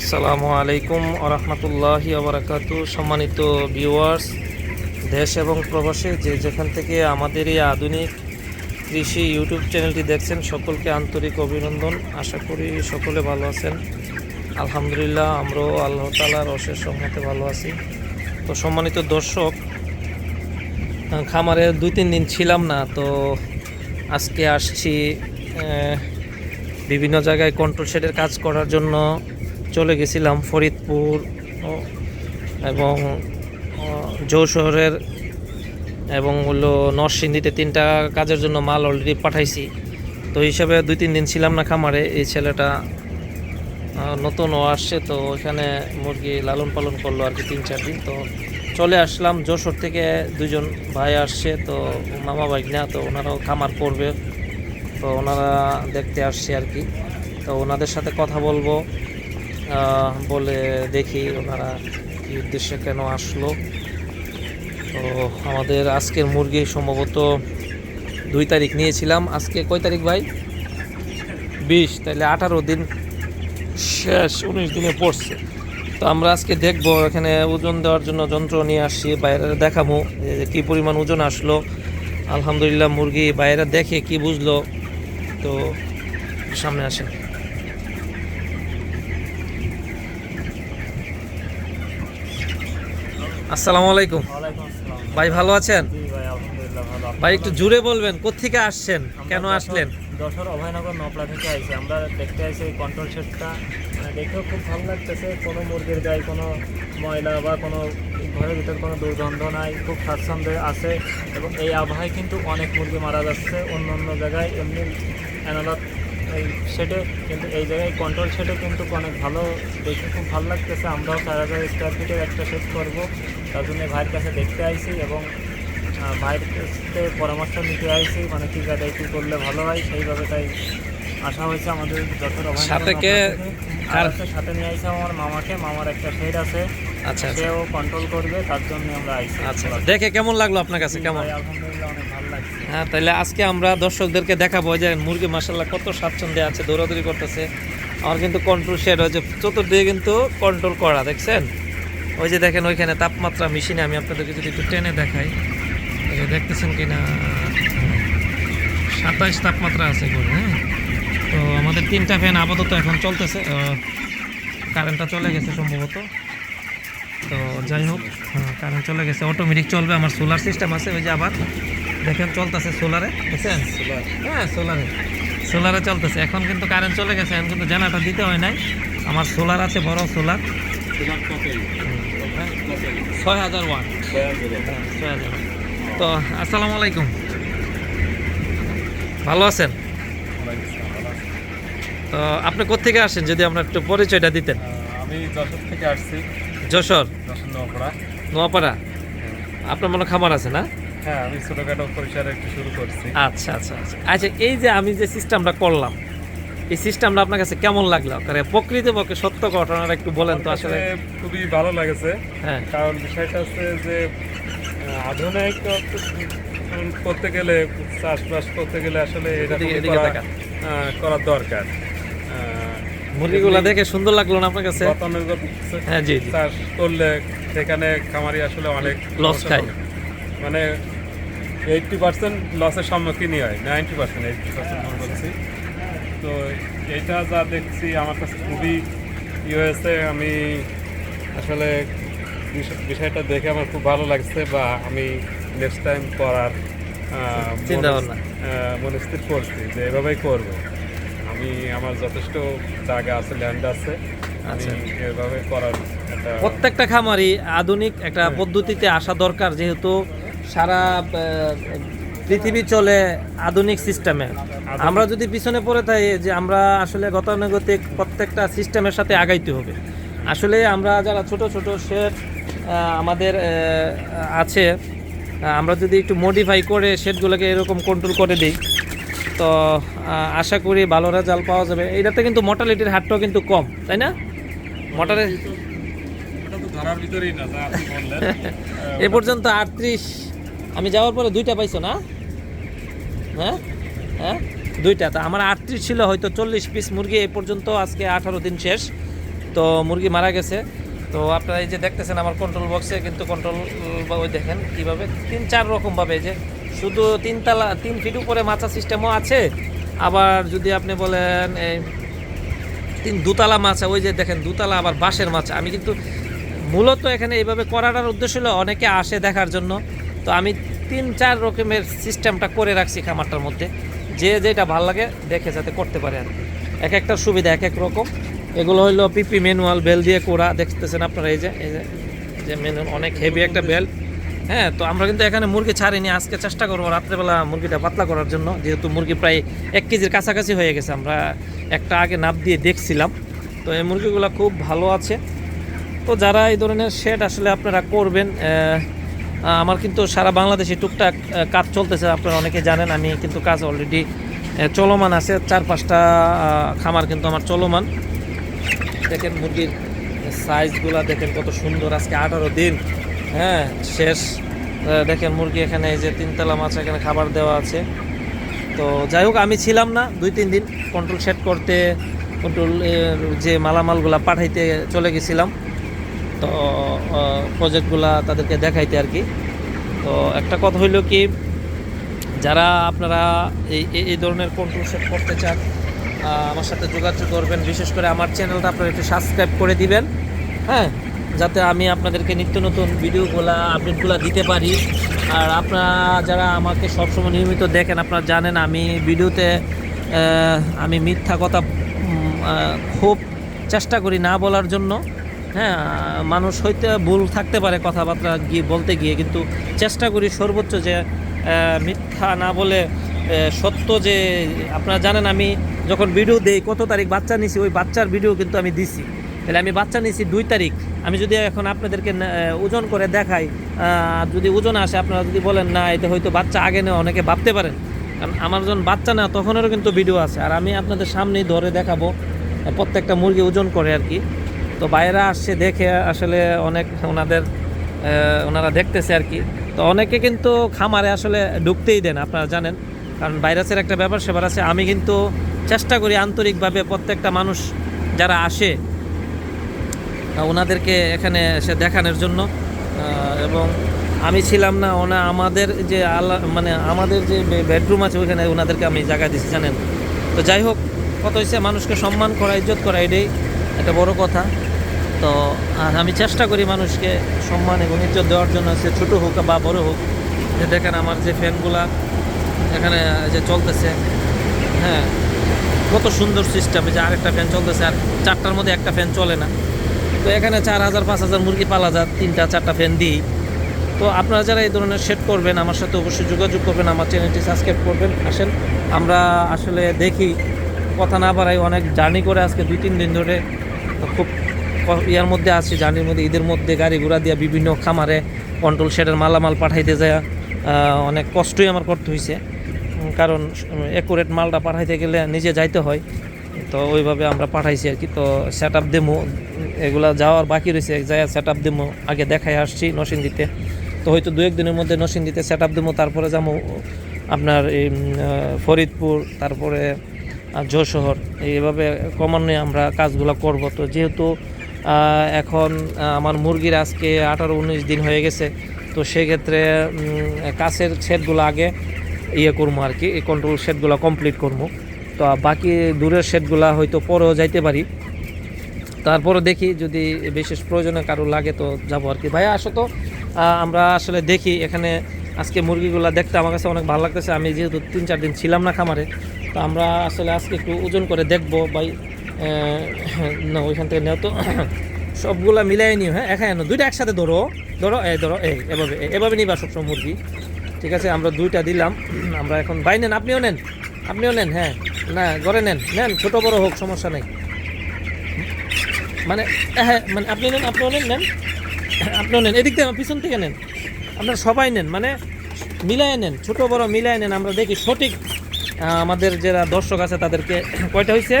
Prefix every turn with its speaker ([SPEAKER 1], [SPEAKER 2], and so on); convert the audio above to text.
[SPEAKER 1] আসসালামু আলাইকুম আরহামতুল্লাহি আবরাকাতু সম্মানিত ভিউয়ার্স, দেশ এবং প্রবাসে, যে যেখান থেকে আমাদের এই আধুনিক কৃষি ইউটিউব চ্যানেলটি দেখছেন, সকলকে আন্তরিক অভিনন্দন। আশা করি সকলে ভালো আছেন। আলহামদুলিল্লাহ, আমরাও আল্লাহ তালার অশেষ সম্মতে ভালো আছি। তো সম্মানিত দর্শক খামারে দুই তিন দিন ছিলাম না, তো আজকে আসছি বিভিন্ন জায়গায় কন্ট্রোল শেডের কাজ করার জন্য। চলে গেছিলাম ফরিদপুর এবং ও, যশোরের এবং হলো নরসিংদীতে তিনটা কাজের জন্য মাল অলরেডি পাঠাইছি। তো হিসাবে দুই তিন দিন ছিলাম না খামারে এই ছেলেটা আহ, নতুন ও আসছে তো ওইখানে মুরগি লালন পালন করল আর কি তিন চার দিন। তো চলে আসলাম যশোর থেকে দুজন ভাই আসছে তো মামা ভাই না তো ওনারাও খামার করবে। তো ওনারা দেখতে আসছে আর কি। তো ওনাদের সাথে কথা বলব। বলে দেখি ওনারা কি উদ্দেশ্যে কেন আসলো। তো আমাদের আজকের মুরগি সম্ভবত দুই তারিখ নিয়েছিলাম। আজকে কয় তারিখ ভাই? বিশ তাহলে আঠারো দিন শেষ, উনিশ দিনে পড়ছে। তো আমরা আজকে দেখব, এখানে ওজন দেওয়ার জন্য যন্ত্র নিয়ে আসছি, বাইরে দেখাবো যে কী পরিমাণ ওজন আসলো। আলহামদুলিল্লাহ মুরগি বাইরে দেখে কি বুঝলো। তো সামনে আসেন। আসসালামু আলাইকুম। ভাই ভালো আছেন?
[SPEAKER 2] ভাই আলহামদুলিল্লাহ
[SPEAKER 1] ভাই একটু জুড়ে বলবেন কোত্থেকে আসছেন? কেন আসলেন?
[SPEAKER 2] যশোর অভয়নগর নপলা থেকে আইছি। আমরা দেখতে আইছি এই কন্ট্রোল শেডটা মানে দেখেও খুব ভালো লাগতেছে। কোনো মুরগির গায়ে কোনো ময়লা বা কোনো ঘরের ভিতর কোনো দুর্গন্ধ নাই খুব স্বাচ্ছন্দ্যে আছে। এবং এই আবহাওয়ায় কিন্তু অনেক মুরগি মারা যাচ্ছে। অন্য অন্য জায়গায় এমনি অ্যানালগ এই সেটে কিন্তু এই জায়গায় কন্ট্রোল সেটে কিন্তু অনেক ভালো দেখে খুব ভালো লাগতেছে। আমরাও চার হাজার স্কোয়ার ফিটের একটা শেড করব। তার জন্য ভাইয়ের কাছে দেখতে আইছি এবং ভাইয়ের কাছে পরামর্শ নিতে আইছি মানে কী জায়গায় কী করলে ভালো হয় সেইভাবে তাই আসা হয়েছে আমাদের যত
[SPEAKER 1] সাথে কে?
[SPEAKER 2] সাথে নিয়ে আইছে আমার মামাকে মামার একটা শেড আছে।
[SPEAKER 1] আচ্ছা আচ্ছা।
[SPEAKER 2] সেও কন্ট্রোল করবে তার জন্য আমরা আইছি।
[SPEAKER 1] আচ্ছা দেখে কেমন লাগল আপনার কাছে? কেমন?
[SPEAKER 2] আলহামদুলিল্লাহ অনেক ভালো
[SPEAKER 1] হ্যাঁ তাহলে আজকে আমরা দর্শকদেরকে দেখাবো যে মুরগি মাসাল্লাহ কত স্বাচ্ছন্দ্যে আছে, দৌড়াদৌড়ি করতেছে। আমার কিন্তু কন্ট্রোল শেড হয়েছে চতুর্দিকে কিন্তু কন্ট্রোল করা, দেখছেন? ওই যে দেখেন ওইখানে তাপমাত্রা মেশিনে, আমি আপনাদেরকে যদি একটু টেনে দেখাই। দেখতেছেন কি না সাতাইশ তাপমাত্রা আছে করে হ্যাঁ? তো আমাদের তিনটা ফ্যান আপাতত এখন চলতেছে কারেন্টটা চলে গেছে সম্ভবত। তো যাই হোক হ্যাঁ কারেন্ট চলে গেছে অটোমেটিক চলবে, আমার সোলার সিস্টেম আছে, ওই যে আবার। দেখেন চলতেছে সোলারে দেখছেন? হ্যাঁ সোলারে সোলারে চলতেছে। এখন কিন্তু কারেন্ট চলে গেছে এখন কিন্তু জানাটা দিতে হয় নাই। আমার সোলার আছে বড় সোলার ছয় হাজার ওয়াট হ্যাঁ, ছয় হাজার তো আসসালামু আলাইকুম। ভালো আছেন? তো আপনি কোথেকে আসেন যদি আপনার একটু পরিচয়টা দিতেন?
[SPEAKER 3] আমি যশোর থেকে আসছি।
[SPEAKER 1] যশোর?
[SPEAKER 3] নওপাড়া
[SPEAKER 1] নোয়াপাড়া আপনার মনে হয় খামার আছে না?
[SPEAKER 3] হ্যাঁ আমি ছোটখাটো পরিসরে একটু শুরু করছি।
[SPEAKER 1] আচ্ছা আচ্ছা আচ্ছা। আচ্ছা এই যে আমি যে সিস্টেমটা করলাম এই সিস্টেমটা আপনার কাছে কেমন লাগল? কারণ প্রকৃতপক্ষে সত্য ঘটনাটা একটু বলেন তো আসলে।
[SPEAKER 3] খুবই ভালো লাগেছে।
[SPEAKER 1] হ্যাঁ।
[SPEAKER 3] কারণ বিষয়টা হচ্ছে যে আধুনিক করতে গেলে চাষবাস করতে গেলে আসলে এটা করা- দরকার।
[SPEAKER 1] মুরগিগুলা দেখে সুন্দর লাগল না আপনার কাছে? হ্যাঁ জি
[SPEAKER 3] চাষ করলে সেখানে খামারি আসলে অনেক সমস্যা
[SPEAKER 1] খায়।
[SPEAKER 3] মানে এইটটি পার্সেন্ট লসের সম্মুখীনই হয় নাইনটি পার্সেন্ট এইটটি পার্সেন্ট আমি বলছি তো এইটা যা দেখছি আমার কাছে খুবই ই হয়েছে আমি আসলে বিষ- বিষয়টা দেখে আমার খুব ভালো লাগছে বা আমি নেক্সট টাইম করার মনস্থির করছি যে এভাবেই করব আমি আমার যথেষ্ট জায়গা আছে ল্যান্ড আছে আমি
[SPEAKER 1] আচ্ছা।
[SPEAKER 3] এভাবে করার
[SPEAKER 1] প্রত্যেকটা খামারই আধুনিক একটা
[SPEAKER 3] হ্যাঁ।
[SPEAKER 1] পদ্ধতিতে আসা দরকার যেহেতু সারা পৃথিবী চলে আধুনিক সিস্টেমে। আমরা যদি পিছনে পড়ে থাকি যে আমরা আসলে গতানুগতিক প্রত্যেকটা সিস্টেমের সাথে আগাইতে হবে। আসলে আমরা যারা ছোট ছোট শেড আমাদের আছে আমরা যদি একটু মডিফাই করে শেডগুলোকে এরকম কন্ট্রোল করে দিই তো আশা করি ভালো রেজাল্ট পাওয়া যাবে। এইটাতে কিন্তু মর্টালিটির হারটাও কিন্তু কম তাই না?
[SPEAKER 3] বললেন।
[SPEAKER 1] এ পর্যন্ত আটত্রিশ আমি যাওয়ার পরে দুইটা পাইছো না? হ্যাঁ? হ্যাঁ? দুইটা। তা আমার আটত্রিশ ছিল, হয়তো চল্লিশ পিস মুরগি এই পর্যন্ত, আজকে আঠারো দিন শেষ। তো মুরগি মারা গেছে। তো আপনারা এই যে দেখতেছেন আমার কন্ট্রোল বক্সে কিন্তু কন্ট্রোল ওই দেখেন কীভাবে। তিন, চার রকমভাবে যে। শুধু তিনতলা, তিন ফিট উপরে মাছা সিস্টেমও আছে। আবার যদি আপনি বলেন, এই তিন দুতলা মাছা ওই যে দেখেন দুতলা আবার বাঁশের মাছা আমি কিন্তু মূলত এখানে এইভাবে করাটার উদ্দেশ্য হলো, অনেকে আসে দেখার জন্য। তো আমি তিন, চার রকমের সিস্টেমটা করে রাখছি খামারটার মধ্যে। যে যেটা ভালো লাগে দেখে যাতে করতে পারে আর এক একটা সুবিধা এক এক রকম। এগুলো হলো পিপি ম্যানুয়াল বেল দিয়ে করা দেখতেছেন আপনারা এই যে এই যে ম্যানুয়াল অনেক হেভি একটা বেল। হ্যাঁ তো আমরা কিন্তু এখানে মুরগি ছাড়িনি, আজকে চেষ্টা করব রাত্রেবেলা মুরগিটা পাতলা করার জন্য। যেহেতু মুরগি প্রায় এক কেজির কাছাকাছি হয়ে গেছে, আমরা একটা আগে নাপ দিয়ে দেখছিলাম। তো এই মুরগিগুলো খুব ভালো আছে। তো যারা এই ধরনের শেড আসলে আপনারা করবেন আমার কিন্তু সারা বাংলাদেশে টুকটাক কাজ চলতেছে, আপনারা অনেকে জানেন, আমি কিন্তু কাজ অলরেডি চলমান আছে। চার পাঁচটা খামার কিন্তু আমার চলমান। দেখেন মুরগির সাইজগুলা দেখেন কত সুন্দর, আজকে আঠারো দিন। হ্যাঁ শেষ। দেখেন মুরগি এখানে এই যে তিনতলা মাছ এখানে খাবার দেওয়া আছে। তো যাই হোক, আমি ছিলাম না দুই, তিন দিন। কন্ট্রোল সেট করতে কন্ট্রোল যে মালামালগুলা পাঠাইতে চলে গেছিলাম। তো প্রজেক্টগুলা তাদেরকে দেখাইতে আর কি। তো একটা কথা হইল কি, যারা আপনারা এই, এই- ধরনের কন্ট্রোল সেট করতে চান আমার সাথে যোগাযোগ করবেন, বিশেষ করে আমার চ্যানেলটা আপনারা একটু সাবস্ক্রাইব করে দিবেন হ্যাঁ? যাতে আমি আপনাদেরকে নিত্য নতুন ভিডিওগুলা, আপডেটগুলো দিতে পারি। আর আপনারা যারা আমাকে সবসময় নিয়মিত দেখেন, আপনারা জানেন আমি ভিডিওতে আমি মিথ্যা কথা খুব চেষ্টা করি না বলার জন্য। হ্যাঁ মানুষ হইতে ভুল থাকতে পারে কথাবার্তা গিয়ে বলতে গিয়ে, কিন্তু চেষ্টা করি সর্বোচ্চ যে মিথ্যা না বলে সত্য যে, আপনারা জানেন আমি যখন ভিডিও দেই, কত তারিখ বাচ্চা নিছি, ওই বাচ্চার ভিডিও কিন্তু আমি দিছি। তাহলে আমি বাচ্চা নিছি দুই তারিখ। আমি যদি এখন আপনাদেরকে ওজন করে দেখাই যদি ওজন আসে, আপনারা যদি বলেন, না এতে হয়তো বাচ্চা আগে নেওয়া, অনেকে ভাবতে পারেন। কারণ আমার যখন বাচ্চা না তখনেরও কিন্তু ভিডিও আছে। আর আমি আপনাদের সামনেই ধরে দেখাবো, প্রত্যেকটা মুরগি ওজন করে আর কি। তো বাইরে আসছে দেখে আসলে অনেক ওনাদের ওনারা দেখতেছে আর কি। তো অনেকে কিন্তু খামারে আসলে ঢুকতেই দেন, আপনারা জানেন। কারণ ভাইরাসের একটা ব্যাপার, সেবার আছে, আমি কিন্তু চেষ্টা করি আন্তরিকভাবে প্রত্যেকটা মানুষ যারা আসে ওনাদেরকে এখানে এসে দেখানোর জন্য। এবং আমি ছিলাম না, ওনা আমাদের যে আল্লাহ মানে আমাদের যে বেডরুম আছে, ওইখানে ওনাদেরকে আমি জায়গা দিচ্ছি জানেন। তো যাই হোক, কত হয়েছে মানুষকে সম্মান করা, ইজ্জত করা, এটাই একটা বড় কথা। তো, আর আমি চেষ্টা করি মানুষকে সম্মান এবং ইজ্জত দেওয়ার জন্য সে ছোটো হোক বা বড় হোক। যে দেখেন আমার যে ফ্যানগুলা, এখানে যে চলতেছে হ্যাঁ কত সুন্দর সিস্টেম যে আরেকটা ফ্যান চলতেছে, আর চারটার মধ্যে একটা ফ্যান চলে না। তো এখানে চার হাজার, পাঁচ হাজার মুরগি পালা যায়, তিনটা, চারটা ফ্যান দিই। তো আপনারা যারা এই ধরনের সেট করবেন, আমার সাথে অবশ্যই যোগাযোগ করবেন, আমার চ্যানেলটি সাবস্ক্রাইব করবেন, আসেন। আমরা আসলে দেখি, কথা না বাড়াই অনেক জার্নি করে আজকে দুই, তিন দিন ধরে খুব ইয়ার মধ্যে আছি, জার্নির মধ্যে, ঈদের মধ্যে গাড়ি ঘোড়া দিয়ে বিভিন্ন খামারে কন্ট্রোল শেডের মালামাল পাঠাইতে যায় অনেক কষ্টই আমার করতে হয়েছে কারণ একুরেট মালটা পাঠাইতে গেলে নিজে যাইতে হয়। তো ওইভাবে আমরা পাঠাইছি আর কি। তো সেট আপ দেমো এগুলা যাওয়ার বাকি রয়েছে যাই সেট আপ দেমো আগে দেখাই আসছি নসিন দিতে তো হয়তো দু একদিনের মধ্যে নসিন দিতে সেট আপ দেবো তারপরে যাব আপনার এই ফরিদপুর, তারপরে যশোহর এইভাবে ক্রমান্বয়ে আমরা কাজগুলো করব। তো যেহেতু এখন আমার মুরগির আজকে আঠারো উনিশ দিন হয়ে গেছে। তো সেক্ষেত্রে কাছের শেডগুলো আগে ইয়ে করব আর কি, এই কন্ট্রোল শেডগুলো কমপ্লিট করব তো বাকি দূরের শেডগুলো হয়তো পরেও যাইতে পারি। তারপরে দেখি যদি বিশেষ প্রয়োজনে কারও লাগে তো যাব আর কি। ভাইয়া আসো তো। আমরা আসলে দেখি, এখানে আজকে মুরগিগুলো দেখতে আমার কাছে অনেক ভালো লাগতেছে। আমি যেহেতু তিন চার দিন ছিলাম না খামারে, তো আমরা আসলে আজকে একটু ওজন করে দেখব। ভাই না, ওইখান থেকে নেও তো। সবগুলা মিলাই নিও হ্যাঁ? এখানে দুইটা একসাথে ধরো। ধরো, এই ধরো, এই, এভাবে এভাবে নিবা সবসময় মুরগি। ঠিক আছে, আমরা দুইটা দিলাম। আমরা এখন বাই নেন, আপনিও নেন আপনিও নেন হ্যাঁ? না, ঘরে নেন নেন, ছোট, বড় হোক, সমস্যা নেই। মানে হ্যাঁ মানে আপনি নেন, আপনিও নেন নেন। আপনিও নেন, এদিক থেকে, পিছন থেকে নেন। আপনারা সবাই নেন মানে মিলাই নেন, ছোট, বড় মিলাই নেন। আমরা দেখি সঠিক আমাদের যারা দর্শক আছে, তাদেরকে কয়টা হয়েছে